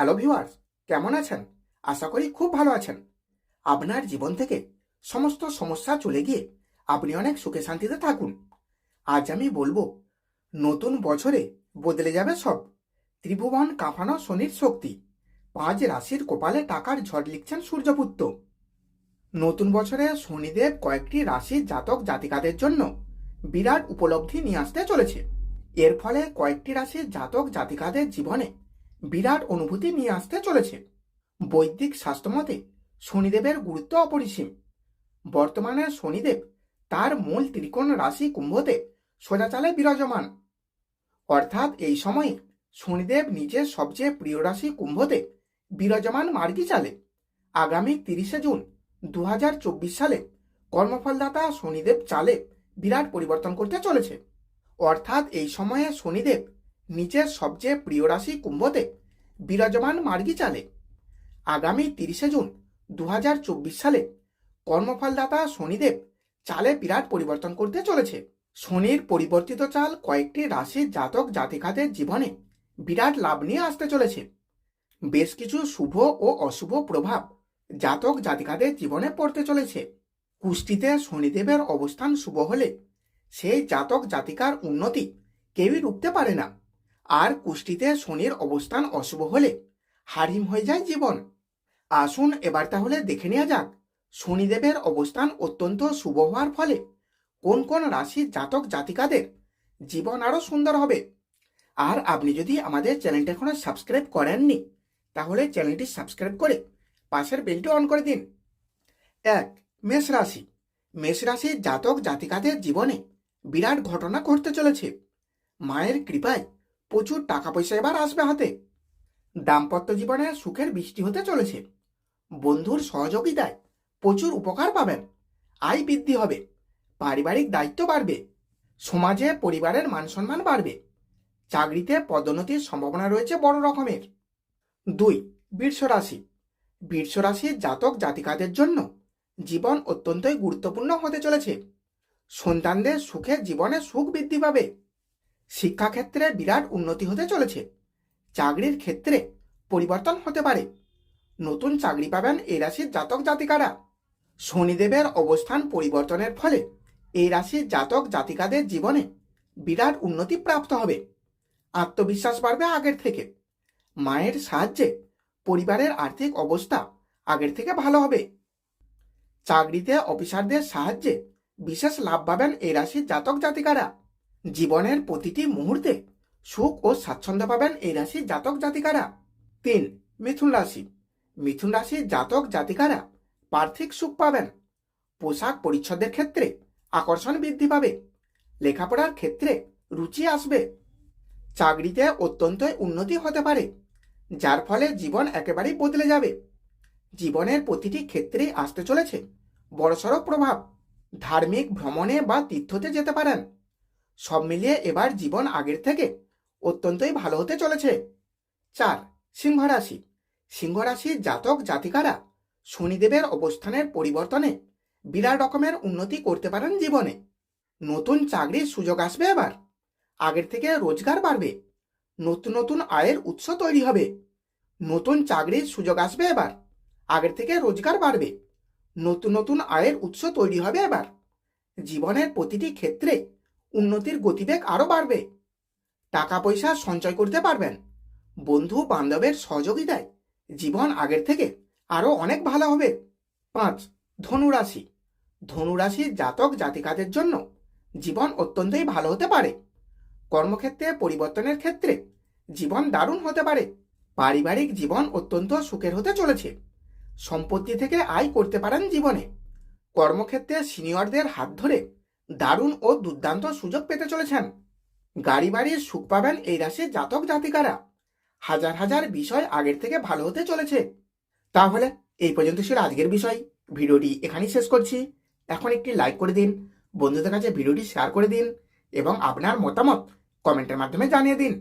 Hello viewers কেমন আছেন? আশা করি খুব ভালো আছেন। আপনার জীবন থেকে সমস্ত সমস্যা চলে গিয়ে আপনি অনেক সুখে শান্তিতে থাকুন। আজ আমি বলব, নতুন বছরে বদলে যাবে সব। ত্রিভুবন কাঁপানো শনির শক্তি। পাঁচ রাশির কপালে টাকার ঝড় লিখছেন সূর্যপুত্র। নতুন বছরে শনিদেব কয়েকটি রাশির জাতক জাতিকাদের জন্য বিরাট উপলব্ধি নিয়ে আসতে চলেছে। এর ফলে কয়েকটি রাশির জাতক জাতিকাদের জীবনে বিরাট অনুভূতি নিয়ে আসতে চলেছে। বৈদিক শাস্ত্রমতে শনিদেবের গুরুত্ব অপরিসীম। বর্তমানে শনিদেব তার মূল ত্রিকোণ রাশি কুম্ভতে সোজাচালে বিরাজমান। অর্থাৎ এই সময়ে শনিদেব নিজের সবচেয়ে প্রিয় রাশি কুম্ভতে বিরাজমান মার্গী চালে। আগামী তিরিশে জুন দু হাজার চব্বিশ সালে কর্মফলদাতা শনিদেব চালে বিরাট পরিবর্তন করতে চলেছে। অর্থাৎ এই সময়ে শনিদেব নিজের সবচেয়ে প্রিয় রাশি কুম্ভতে বিরাজমান মার্গী চালে। আগামী তিরিশে জুন দু হাজার চব্বিশ সালে কর্মফলদাতা শনিদেব চালে বিরাট পরিবর্তন করতে চলেছে। শনির পরিবর্তিত চাল কয়েকটি রাশির জাতক জাতিকাদের জীবনে বিরাট লাভ নিয়ে আসতে চলেছে। বেশ কিছু শুভ ও অশুভ প্রভাব জাতক জাতিকাদের জীবনে পড়তে চলেছে। কুষ্টিতে শনিদেবের অবস্থান শুভ হলে সেই জাতক জাতিকার উন্নতি কেউই রুখতে পারে না। আর কুষ্টিতে শনির অবস্থান অশুভ হলে হারিম হয়ে যায় জীবন। আসুন এবার তাহলে দেখে নেওয়া যাক শনিদেবের অবস্থান অত্যন্ত শুভ হওয়ার ফলে কোন কোন রাশির জাতক জাতিকাদের জীবন আরও সুন্দর হবে। আর আপনি যদি আমাদের চ্যানেলটা এখনও সাবস্ক্রাইব করেননি, তাহলে চ্যানেলটি সাবস্ক্রাইব করে পাশের বেলটি অন করে দিন। এক, মেষ রাশি। মেষ রাশির জাতক জাতিকাদের জীবনে বিরাট ঘটনা ঘটতে চলেছে। মায়ের কৃপায় প্রচুর টাকা পয়সা এবার আসবে হাতে। দাম্পত্য জীবনে সুখের বৃষ্টি হতে চলেছে। বন্ধুর সহযোগিতায় প্রচুর উপকার পাবেন। আয় বৃদ্ধি হবে। পারিবারিক দায়িত্ব বাড়বে। সমাজে পরিবারের মান সম্মান বাড়বে। চাকরিতে পদোন্নতির সম্ভাবনা রয়েছে বড় রকমের। দুই বৃষ রাশি বৃষ রাশির জাতক জাতিকাদের জন্য জীবন অত্যন্তই গুরুত্বপূর্ণ হতে চলেছে। সন্তানদের সুখে জীবনে সুখ বৃদ্ধি পাবে। শিক্ষাক্ষেত্রে বিরাট উন্নতি হতে চলেছে। চাকরির ক্ষেত্রে পরিবর্তন হতে পারে। নতুন চাকরি পাবেন এই রাশির জাতক জাতিকারা। শনিদেবের অবস্থান পরিবর্তনের ফলে এই রাশির জাতক জাতিকাদের জীবনে বিরাট উন্নতি প্রাপ্ত হবে। আত্মবিশ্বাস বাড়বে আগের থেকে। মায়ের সাহায্যে পরিবারের আর্থিক অবস্থা আগের থেকে ভালো হবে। চাকরিতে অফিসারদের সাহায্যে বিশেষ লাভ পাবেন এই রাশির জাতক জাতিকারা। জীবনের প্রতিটি মুহূর্তে সুখ ও স্বাচ্ছন্দ্য পাবেন এই রাশির জাতক জাতিকারা। তিন, মিথুন রাশি। মিথুন রাশির জাতক জাতিকারা পার্থিক সুখ পাবেন। পোশাক পরিচ্ছদের ক্ষেত্রে আকর্ষণ বৃদ্ধি পাবে। লেখাপড়ার ক্ষেত্রে রুচি আসবে। চাকরিতে অত্যন্ত উন্নতি হতে পারে, যার ফলে জীবন একেবারেই বদলে যাবে। জীবনের প্রতিটি ক্ষেত্রে আসতে চলেছে বড়সড় প্রভাব। ধার্মিক ভ্রমণে বা তীর্থতে যেতে পারেন। সব মিলিয়ে এবার জীবন আগের থেকে অত্যন্তই ভালো হতে চলেছে। চার, সিংহ রাশি। সিংহ রাশির জাতক জাতিকারা শনিদেবের অবস্থানের পরিবর্তনে বিরাট রকমের উন্নতি করতে পারেন জীবনে। নতুন চাকরির সুযোগ আসবে এবার। আগের থেকে রোজগার বাড়বে। নতুন নতুন আয়ের উৎস তৈরি হবে। নতুন চাকরির সুযোগ আসবে এবার। আগের থেকে রোজগার বাড়বে। নতুন নতুন আয়ের উৎস তৈরি হবে এবার। জীবনের প্রতিটি ক্ষেত্রে উন্নতির গতিবেগ আরও বাড়বে। টাকা পয়সা সঞ্চয় করতে পারবেন। বন্ধু, বান্ধবের সহযোগিতায় জীবন আগের থেকে আরও অনেক ভালো হবে। পাঁচ, ধনুরাশি। ধনুরাশির জাতক জাতিকাদের জন্য জীবন অত্যন্তই ভালো হতে পারে। কর্মক্ষেত্রে, পরিবর্তনের ক্ষেত্রে জীবন দারুণ হতে পারে। পারিবারিক জীবন অত্যন্ত সুখের হতে চলেছে। সম্পত্তি থেকে আয় করতে পারেন জীবনে। কর্মক্ষেত্রে সিনিয়রদের হাত ধরে দারুণ ও দুর্দান্ত সুযোগ পেতে চলেছেন। গাড়ি বাড়ির সুখ পাবেন এই রাশির জাতক জাতিকারা। হাজার হাজার বিষয় আগের থেকে ভালো হতে চলেছে। তাহলে এই পর্যন্ত ছিল আজকের বিষয়। ভিডিওটি এখানেই শেষ করছি। এখন একটি লাইক করে দিন, বন্ধুদের কাছে ভিডিওটি শেয়ার করে দিন এবং আপনার মতামত কমেন্টের মাধ্যমে জানিয়ে দিন।